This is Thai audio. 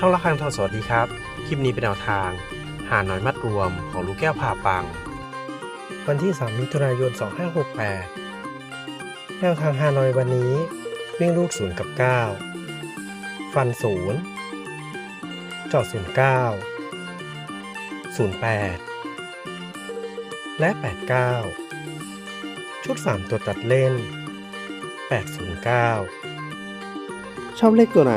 ช่องละครังทองสวัสดีครับ คลิปนี้เป็นแนวทาง หาหน้อยมัดรวมของลูกแก้วผ่าปัง วันที่ 3 มิถุนายน 2568 แนวทางฮาหนอยวันนี้ วิ่งลูก 0 กับ 9 ฟัน 0 จอด 09 08 และ 89 ชุด 3 ตัวตัดเล่น 809 ชอบเลขตัวไหน